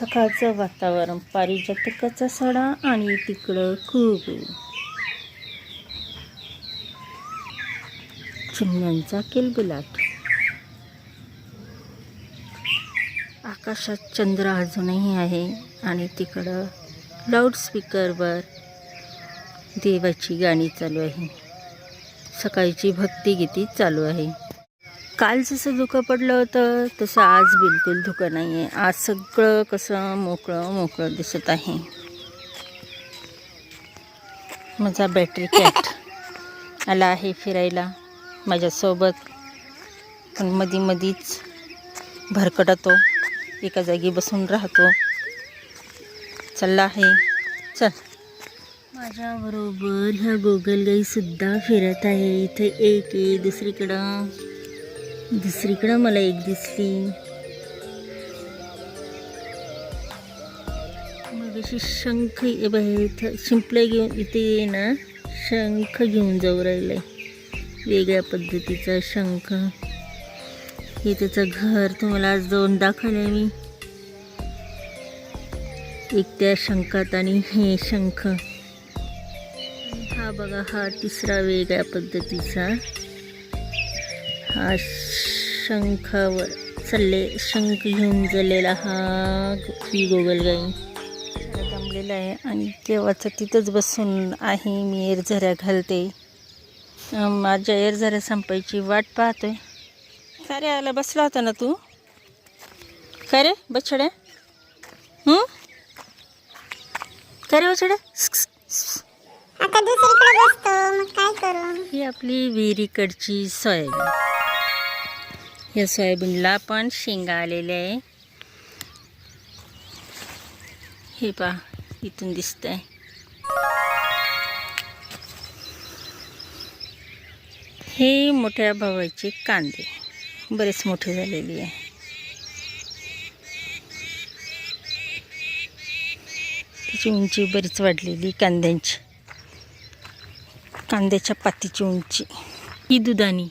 सकाळचं वातावरण पारिजातकाचा सडा आणि तिकडं खूप चिमण्यांचा किलबिलाट. आकाशात चंद्र अजूनही आहे आणि तिकडं लाऊडस्पीकरवर देवाची गाणी चालू आहे. सकाळची भक्तिगीती चालू आहे. काल जसं धुकं पडलं होतं तसं आज बिलकुल धुकं नाही आहे आज सगळं कसं मोकळं मोकळं दिसत आहे. माझा बॅटरी कॅट आला आहे फिरायला माझ्यासोबत. पण मधी मधीच भरकटतो एका जागी बसून राहतो. चालला आहे. चल. माझ्याबरोबर ह्या गोगलगाईसुद्धा फिरत आहे. इथे एक आहे दुसरीकडं. दुसरीकडं मला एक दिसली. मग अशी शंख इथं शिंपले घेऊन इथे ये ना शंख घेऊन जाऊ राहिलंय वेगळ्या पद्धतीचा शंख. हे त्याचं घर तुम्हाला आज जाऊन दाखवलंय मी. एक त्या शंखात आणि हे शंख. हा बघा हा तिसरा वेगळ्या पद्धतीचा शंखावर चालले शंख घेऊन चाललेला हा ही गोगलगाई. जमलेला आहे आणि केव्हाचं तिथंच बसून आहे मी एरझऱ्या घालते. माझ्या एरझऱ्या संपायची वाट पाहतोय. का रे आला बसला होता ना तू? का रे बछड्या? हं? का रे बछड्या? आता दुसरीकडे बसतो मग काय करू? ही आपली विहिरीकडची सोयाबीन या सोयाबीनला पण शेंगा आलेल्या आहे. हे पा इथून दिसत आहे हे मोठ्या भावाचे कांदे. बरेच मोठे झालेली आहे. त्याची उंची बरीच वाढलेली कांद्यांची. कांद्याच्या पातीची उंची. ही दुधानी.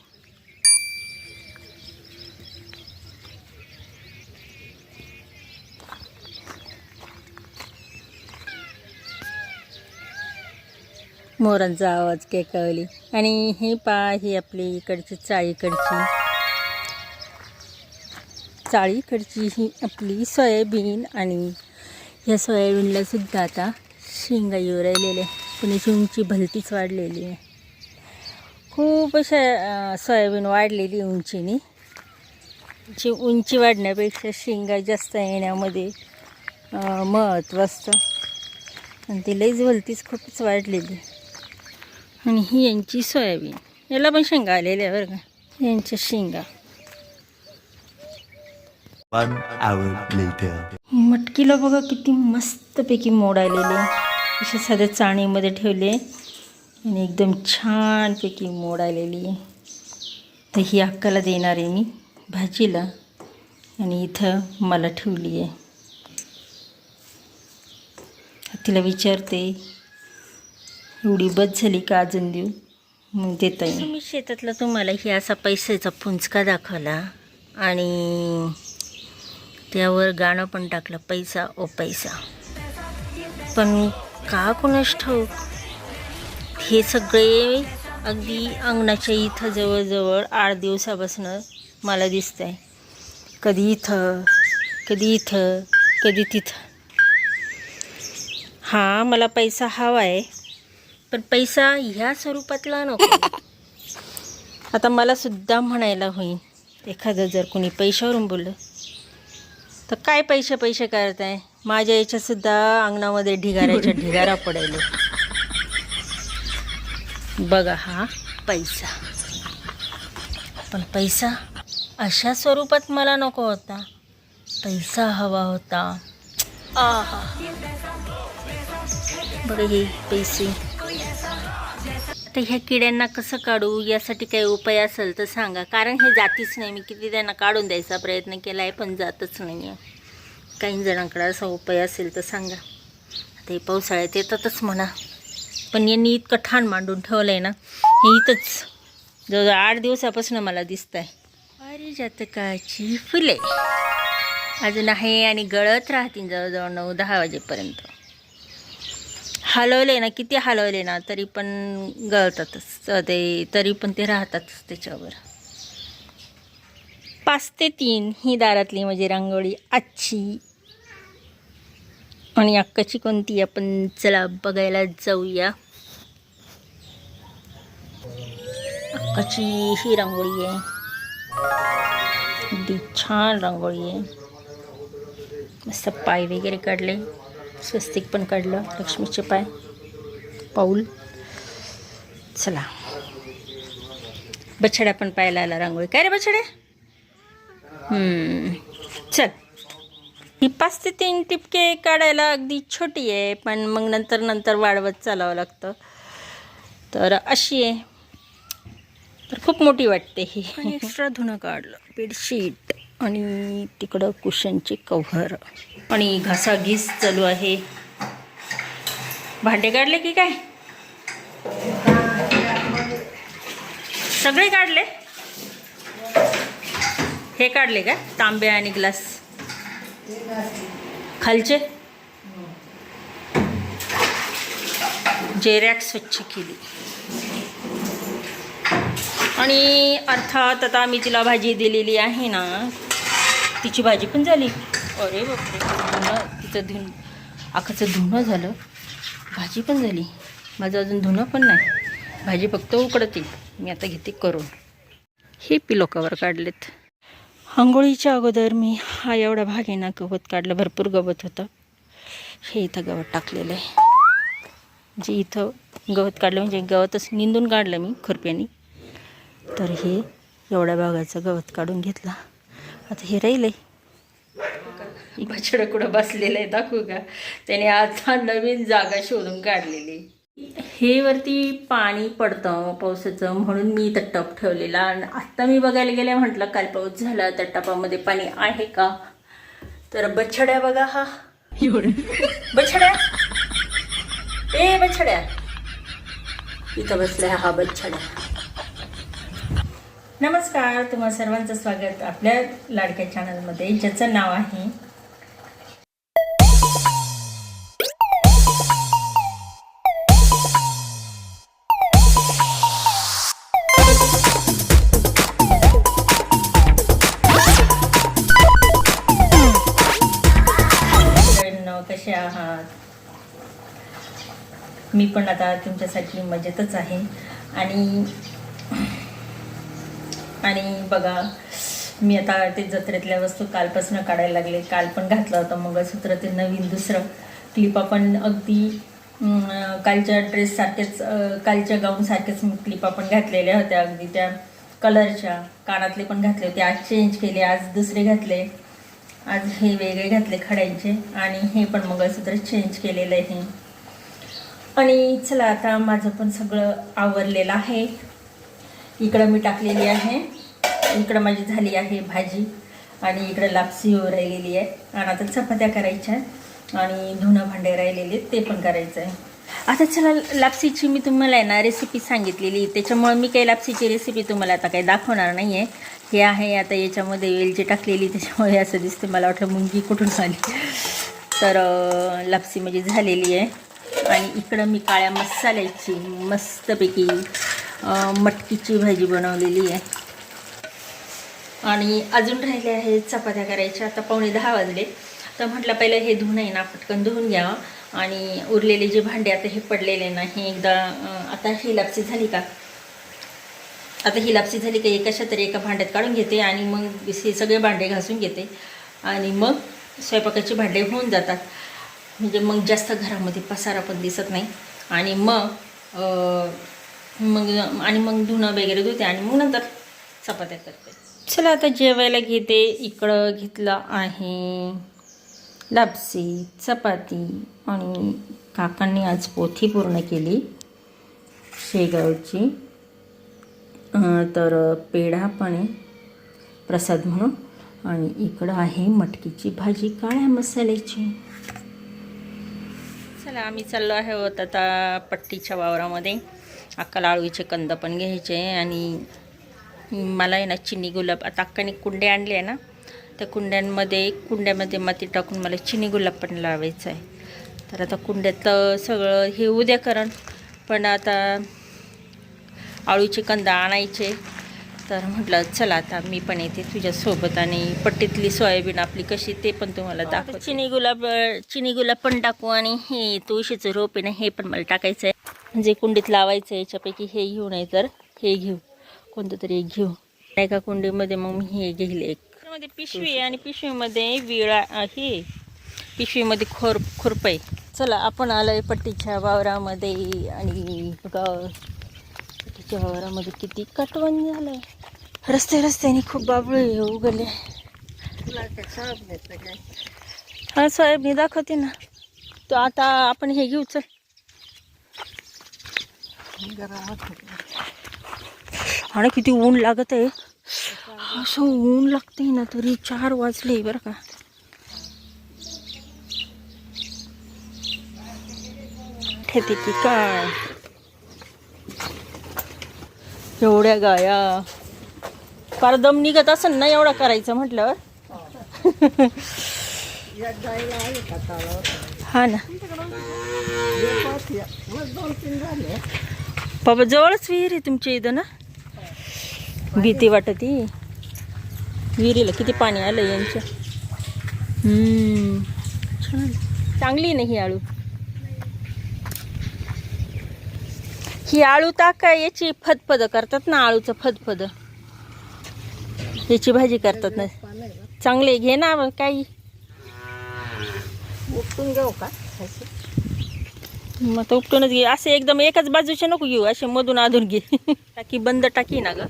मोरांचा आवाज केकावली आणि हे पा ही आपली इकडची चाळीकडची चाळीकडची ही आपली सोयाबीन आणि या सोयाबीनला सुद्धा आता शेंगा येऊ राहिलेल्या आहे पण याची उंची भलतीच वाढलेली आहे. खूप अशा सोयाबीन वाढलेली उंचीने. ची उंची वाढण्यापेक्षा शेंगा जास्त येण्यामध्ये महत्त्व असतं. आणि ती लईच भलतीच खूपच वाढलेली. आणि ही यांची सोयाबीन. याला पण शेंगा आलेल्या बरं का. यांच्या शेंगा. One hour later. मटकीला बघा किती मस्तपैकी मोड आलेले. अशा साध्या चाळणीमध्ये ठेवले. आणि एकदम छानपैकी मोड आलेली. आहे तर ही अक्काला देणार आहे मी भाजीला. आणि इथं मला ठेवली आहे. तिला विचारते एवढी बस झाली का अजून देऊ मग देता येईल. मी शेतातला तुम्हाला ही असा पैशाचा पुंचका दाखवला आणि त्यावर गाणं पण टाकलं पैसा ओ पैसा. पण का कोणास ठाऊक? हे सगळे अगदी अंगणाच्या इथं जवळजवळ आठ दिवसापासून मला दिसत आहे कधी इथं कधी इथं कधी तिथं. हां मला पैसा हवा आहे पण पैसा ह्या स्वरूपातला नको. आता मला सुद्धा म्हणायला होईल एखादं जर कोणी पैशावरून बोललं तर काय पैसे पैसे करताय? माझ्या याच्यातसुद्धा अंगणामध्ये ढिगाऱ्याच्या ढिगारा पडायला. बघा हा पैसा. पण पैसा अशा स्वरूपात मला नको होता. पैसा हवा होता. आहा. बघा हे पैसे. आता ह्या किड्यांना कसं काढू? यासाठी काही उपाय असेल तर सांगा. कारण हे जातीच नाही. मी किती त्यांना काढून द्यायचा प्रयत्न केला आहे पण जातच नाही आहे काही जणांकडे असा उपाय असेल तर सांगा. आता हे पावसाळ्यात येतातच म्हणा. पण यांनी इतकं ठाण मांडून ठेवलं आहे ना हे इथंच जवळजवळ आठ दिवसापासून मला दिसत आहे पारिजातकाची फुले. अजून आहे आणि गळत राहतील जवळजवळ नऊ दहा वाजेपर्यंत. हलवले ना किती हलवले ना तरी पण गळतातच. ते तरी पण ते राहतातच त्याच्यावर. पाच ते तीन ही दारातली म्हणजे रांगोळी आजची. आणि अक्काची कोणती आपण चला बघायला जाऊया. अक्काची ही रांगोळी आहे. छान रांगोळी आहे. मस्त पाय वगैरे काढले. स्वस्तिक पण काढलं लक्ष्मीचे पाय. पाऊल. चला. बछड्या पण पाहायला आला रांगोळी. काय रे हम्म, चल. ही पाच ते तीन टिपके काढायला अगदी छोटी आहे पण मग नंतर नंतर वाढवत चालावं लागतं. तर अशी आहे. तर खूप मोठी वाटते ही. एक्स्ट्रा धुणं काढलं. बेडशीट आणि तिकडं कुशनचे कव्हर. आणि घासाघीस चालू आहे. भांडे काढले की काय? सगळे काढले? हे काढले का? तांबे आणि ग्लास? खालचे? जेरॅक स्वच्छ केली. आणि अर्थात आता मी तिला भाजी दिलेली आहे ना तिची भाजी पण झाली. अरे बापरे. धुणं तिचं धुणं आखाचं धुणं झालं. भाजी पण झाली. माझं अजून धुणं पण नाही. भाजी फक्त उकडते मी आता घेते करून. हे पिलो कवर काढलेत. आंघोळीच्या अगोदर मी हा एवढा भाग आहे ना गवत काढलं भरपूर गवत होतं. हे इथं गवत टाकलेलं आहे. जे इथं गवत काढलं म्हणजे गवतच निंदून काढलं मी खुरप्यानी. तर हे एवढ्या भागाचं गवत काढून घेतलं. आता हे राहिलं बछडं कुठं बसलेलं आहे दाखवू का? त्याने आता नवीन जागा शोधून काढलेली. हे वरती पाणी पडतं पावसाचं म्हणून मी इथं टप ठेवलेला. आणि आत्ता मी बघायला गेले म्हटलं काल पाऊस झाला त्या टपामध्ये पाणी आहे का? तर बछड्या बघा हा. बछड्या? ए बछड्या. इथं बसलाय हा बछड्या. नमस्कार तुम्हा सर्वांचं स्वागत आपल्या लाडक्या चॅनलमध्ये ज्याचं नाव आहे कसे आहात? मी पण आता तुमच्यासाठी मजेतच आहे. आणि आणि बघा मी आता ते जत्रेतल्या वस्तू कालपासून काढायला लागले. काल पण घातलं होतं मंगळसूत्र ते नवीन दुसरं. क्लिपा पण अगदी कालच्या ड्रेससारखेच कालच्या गाऊनसारखेच क्लिपा पण घातलेल्या होत्या. अगदी त्या कलरच्या कानातले पण घातले होते. आज चेंज केले आज दुसरे घातले. आज हे वेगळे घातले खड्यांचे आणि हे पण मंगळसूत्र चेंज केलेलं आहे. आणि चला आता माझं पण सगळं आवरलेलं आहे. इकडं मी टाकलेली आहे. इकडं माझी झाली आहे भाजी आणि इकडं लापसी हो राहिलेली आहे. आणि आता चपात्या करायच्या आणि धुणं भांडे राहिलेले ते पण करायचं आहे. आता चला लापसीची मी तुम्हाला आहे ना रेसिपी सांगितलेली. त्याच्यामुळे मी काही लापसीची रेसिपी तुम्हाला आता काही दाखवणार नाही आहे हे आहे आता याच्यामध्ये वेलची टाकलेली त्याच्यामुळे असं दिसते मला वाटलं मुंगी कुठून आली. तर लापसी म्हणजे झालेली आहे. आणि इकडं मी काळ्या मसाल्याची मस्तपैकी मटकीची भाजी बनवलेली आहे. आणि अजून राहिले आहेत चपात्या करायच्या. आता पावणे दहा वाजले. तर म्हटलं पहिलं हे धुणं आहे ना पटकन धुवून घ्यावं. आणि उरलेले जे भांडे आता हे पडलेले नाही हे एकदा आता ही लापसी झाली का? आता ही लापसी झाली का एकाशा तरी एका भांड्यात काढून घेते आणि मग हे सगळे भांडे घासून घेते. आणि मग स्वयंपाकाचे भांडे होऊन जातात. म्हणजे मग जास्त घरामध्ये पसारा पण दिसत नाही. आणि मग मग आणि मग धुणं वगैरे धुते आणि मग नंतर चपात्या करते. चला आता जेवायला घेते. इकडं घेतलं आहे लापसी चपाती आणि काकांनी आज पोथी पूर्ण केली शेगावची. तर पेढा पण आहे प्रसाद म्हणून. आणि इकडं आहे मटकीची भाजी काळ्या मसाल्याची. चला आम्ही चाललो आहे होत आता पट्टीच्या वावरामध्ये. अक्काला आळूचे कंद पण घ्यायचे आणि मला आहे ना चिनी गुलाब आता अक्काने कुंडे आणले आहे ना त्या कुंड्यांमध्ये कुंड्यामध्ये माती टाकून मला चिनी गुलाब पण लावायचा आहे. तर आता कुंड्यातलं सगळं हे उद्या करण पण आता आळूचे कंद आणायचे. तर म्हटलं चला आता मी पण येते तुझ्यासोबत आणि पट्टीतली सोयाबीन आपली कशी ते पण तुम्हाला दाखव चिनी गुलाब चिनी गुलाब पण टाकू आणि हे तुळशीचं रोप आहे ना हे पण मला टाकायचं आहे. जे कुंडीत लावायचं आहे याच्यापैकी हे घेऊ नाही तर हे घेऊ. कोणतं तरी एक घेऊ. एका कुंडीमध्ये मग मी हे घेईल एक. मध्ये पिशवी आहे आणि पिशवीमध्ये विळा हे. पिशवीमध्ये खोर खुरप आहे. चला आपण आलोय पट्टीच्या वावरामध्ये आणि बघा पट्टीच्या वावरामध्ये किती कटवण झालंय. रस्ते रस्त्याने खूप बाबळे उगले हा साहेब मी दाखवते ना. तो आता आपण हे घेऊ चल. आणि किती ऊन लागत आहे. असं ऊन लागते ना तरी चार वाजले बरं का. ठेते की काय? एवढ्या गाया. फार दम निघत असेल ना एवढा करायचं म्हटल्यावर? हा ना. बाबा जवळच विहीर आहे तुमच्या इथं ना? भीती वाटती. विहिरीला किती पाणी आलं यांच्या? छान. चांगली आहे ना ही आळू? ही आळू टाका याची फदफद करतात ना आळूचं फदफद याची भाजी करतात ना. चांगले घे ना काही. उपटून घेऊ का? मग तर उपटूनच घे. असे एकदम एकाच बाजूचे नको घेऊ असे मधून अधून घे. टाकी बंद टाकी ना ग.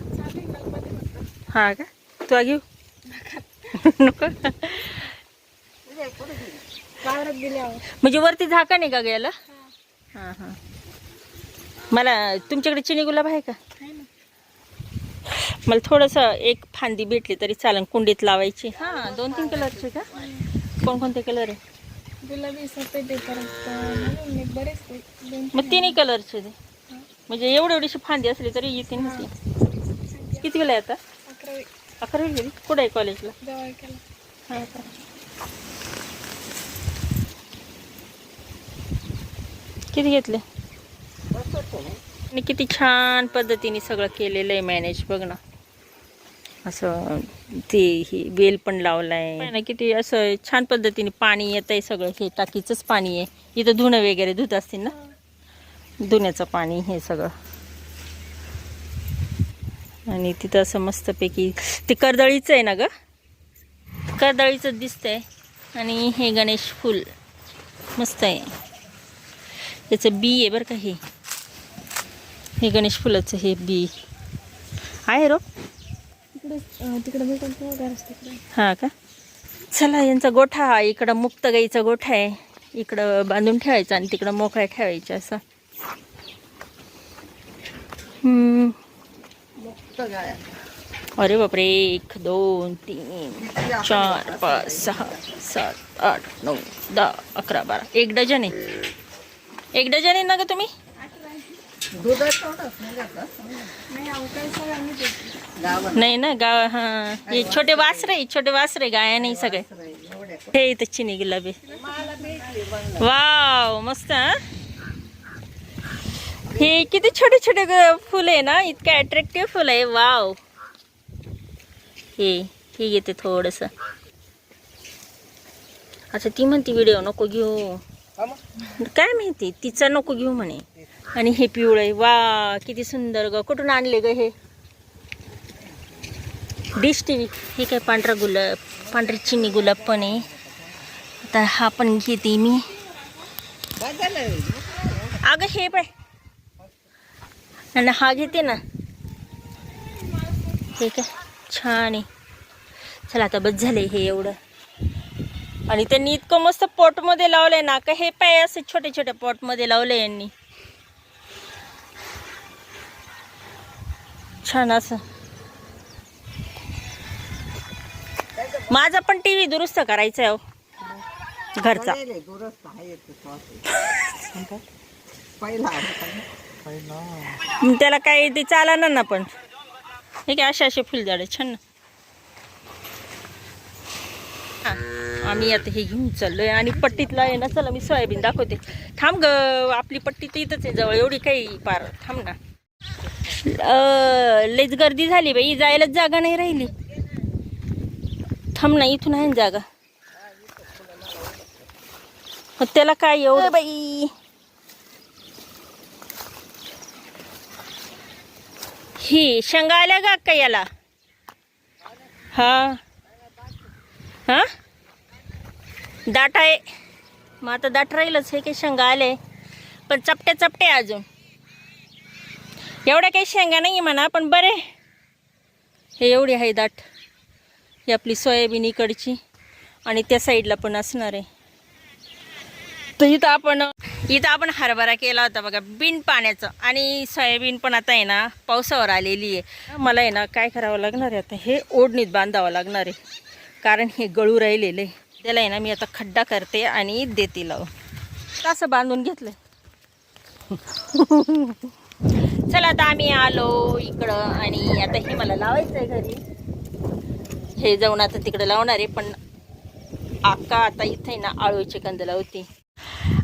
हा का? तू घेऊ? नको. म्हणजे वरती झाका नाही का ग याला? हां हां. मला तुमच्याकडे चिनी गुलाब आहे का? मला थोडंसं एक फांदी भेटली तरी चालेल कुंडीत लावायची. हां दोन तीन कलरचे का? कोणकोणते कलर आहे? गुलाबी सफेद आहे परत म्हणून मी बरेच ते दोन मग तिन्ही कलरचे ते म्हणजे एवढी एवढीशी फांदी असली तरी येते ना ती किती वेळा आहे आता? अकरावी. अकरावी गेली? कुठं आहे कॉलेजला जवळ केला हा का? किती घेतले? आणि किती छान पद्धतीने सगळं केलेलं आहे मॅनेज बघ ना. असं ते हे वेल पण लावलाय. ना किती असं छान पद्धतीने पाणी येत आहे सगळं. हे टाकीचंच पाणी आहे. इथं धुणं वगैरे धुत असतील ना? धुण्याचं पाणी हे सगळं. आणि तिथं असं मस्तपैकी ते कर्दळीचं आहे ना ग? कर्दळीचं दिसतंय. आणि हे गणेश फूल. मस्त आहे. त्याचं बी आहे बरं का हे. हे गणेश फुलाचं हे बी. आहे रो तिकडे तिकडे भेटेल तिकडे. हां का? चला यांचा गोठा हा इकडं मुक्त गाईचा गोठा आहे. इकडं बांधून ठेवायचा आणि तिकडं मोकळ्या ठेवायचा असं. अरे बापरे एक दोन तीन चार पाच सहा सात आठ नऊ दहा अकरा बारा. एक डझन आहे. एक डझन आहे ना ग तुम्ही? नाही ना गाव हां. हे छोटे वासरे छोटे वासरे गाया नाही सगळे. हे इथं चिनी गुलाबी. वाव मस्त हा. हे किती छोटे छोटे ग- फुलं आहे ना इतकं अट्रॅक्टिव्ह फुलं आहे. वाव. हे हे घेते थोडंसं. अच्छा ती म्हणते व्हिडिओ नको घेऊ. काय माहिती तिचा नको घेऊ म्हणे. आणि हे पिवळं आहे. वा किती सुंदर ग. कुठून आणले ग हे? डिश टी व्ही हे काय पांढरा गुलाब पांढरी चिनी गुलाब पण आहे. आता हा पण घेते मी. अगं हे पाय आणि हा घेते ना. हे काय छान आहे. चला आता बस झाले हे एवढं. आणि त्यांनी इतकं मस्त पॉटमध्ये लावलंय ना का हे पाय असे छोटे छोटे पॉटमध्ये लावलंय यांनी. छान असं. माझा पण टी व्ही दुरुस्त करायचा आहे घरचा. त्याला काही ते चालणार ना पण. हे काय असे असे फुलझाडे छान आम्ही आता हे घेऊन चाललोय आणि पट्टीतला आहे ना चला मी सोयाबीन दाखवते. थांब ग आपली पट्टी तर इथंच आहे जवळ एवढी काही पार थांब ना. अं, लयच गर्दी झाली बाई. जायलाच जागा नाही राहिली. थांब ना इथून आहे ना जागा. मग त्याला काय एवढं? बाई. ही शेंगा आल्या का काय याला? हा. हा? दाट आहे. मग आता दाट राहीलच हे काही शेंगा आले? पण चपटे चपटे अजून. एवढ्या काही शेंगा नाही म्हणा पण बरे. हे एवढी आहे दाट. ही आपली सोयाबीन इकडची आणि त्या साईडला पण असणार आहे. तर इथं आपण इथं आपण हरभरा केला होता बघा बिन पाण्याचं. आणि सोयाबीन पण आता आहे ना पावसावर आलेली आहे. मला आहे ना काय करावं लागणार आहे आता? हे ओढणीत बांधावं लागणार आहे. कारण हे गळू राहिलेले त्याला आहे ना मी आता खड्डा करते आणि देते लावून असं बांधून घेतलं चला आता आम्ही आलो इकडं आणि आता हे मला लावायचं आहे घरी. हे जाऊन आता तिकडं लावणार आहे पण अक्का आता इथे ना आळूचे कंद लावते.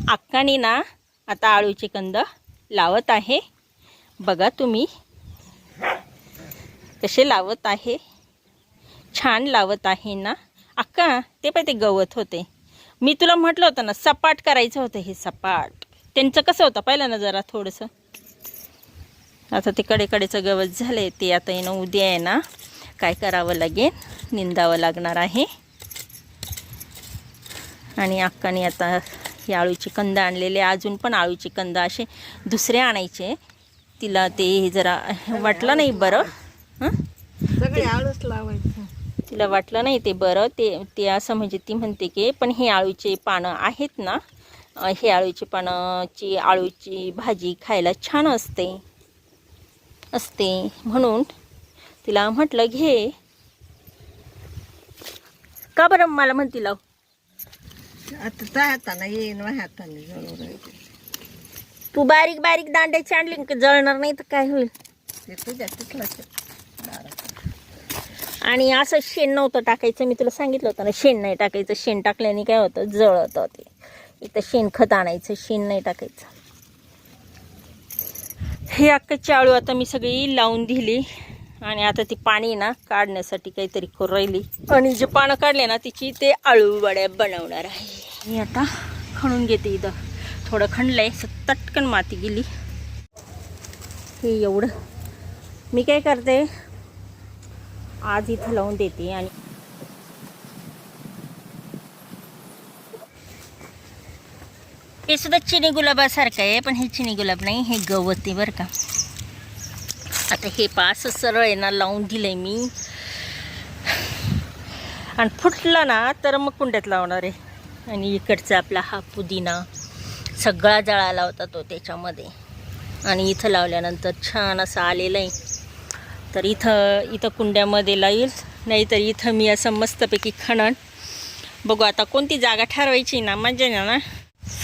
अक्काने ना आता आळूचे कंद लावत आहे. बघा तुम्ही कसे लावत आहे. छान लावत आहे ना. अक्का ते पाय ते गवत होते. मी तुला म्हटलं होतं ना सपाट करायचं होतं हे सपाट. त्यांचं कसं होतं पाहिलं ना जरा थोडंसं? आता ते कडेकडेचं गवत झालं आहे ते आता येणं उद्या आहे ना काय करावं लागेल? निंदावं लागणार आहे. आणि अक्काने आता हे आळूचे कंद आणलेले अजून पण आळूचे कंद असे दुसरे आणायचे. तिला ते जरा वाटलं नाही बरं. हं? तिला वाटलं नाही ते बरं. ते ते असं म्हणजे ती म्हणते की पण हे आळूचे पानं आहेत ना हे आळूचे पानाची आळूची भाजी खायला छान असते. असते. म्हणून तिला म्हटलं घे. का बरं मला म्हणती लाव. आता त्या हाताने येईन माझ्या हाताने जळून. तू बारीक बारीक दांड्याची आणली की जळणार नाही तर काय होईल? ते तुझ्या तिथलाच आहे. आणि असं शेण नव्हतं टाकायचं. मी तुला सांगितलं होतं ना शेण नाही टाकायचं. शेण टाकल्याने काय होतं? जळतं ते. इथं शेणखत आणायचं शेण नाही टाकायचं. हे अक्काची आळू आता मी सगळी लावून दिली. आणि आता ती पाणी ना काढण्यासाठी काहीतरी करू राहिली. आणि जे पानं काढले ना तिची ते आळू वड्या बनवणार आहे. मी आता खणून घेते इथं. थोडं खणलंय तटकन माती गेली. हे एवढं. मी काय करते आज इथं लावून देते आणि हे सुद्धा चिनी गुलाबासारखं आहे पण हे चिनी गुलाब नाही हे गवत आहे बरं का. आता हे पास सरळ आहे ना लावून दिलंय मी. आणि फुटला ना तर मग कुंड्यात लावणार आहे. आणि इकडचा आपला हा पुदिना सगळा जळा लावता तो त्याच्यामध्ये. आणि इथं लावल्यानंतर छान असं आलेलं आहे. तर इथं इथं कुंड्यामध्ये लाईल नाहीतर इथं मी असं मस्तपैकी खणण बघू आता कोणती जागा ठरवायची ना म्हणजे ना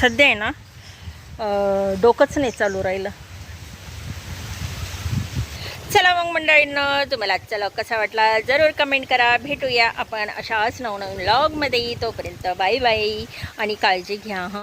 सध्या आहे ना डोकंच नाही चालू राहिलं. चला मग मंडळींनो तुम्हाला आजचा लॉग कसा वाटला जरूर कमेंट करा. भेटूया आपण अशाच नवनवीन लॉगमध्ये तोपर्यंत बाय बाय आणि काळजी घ्या हां.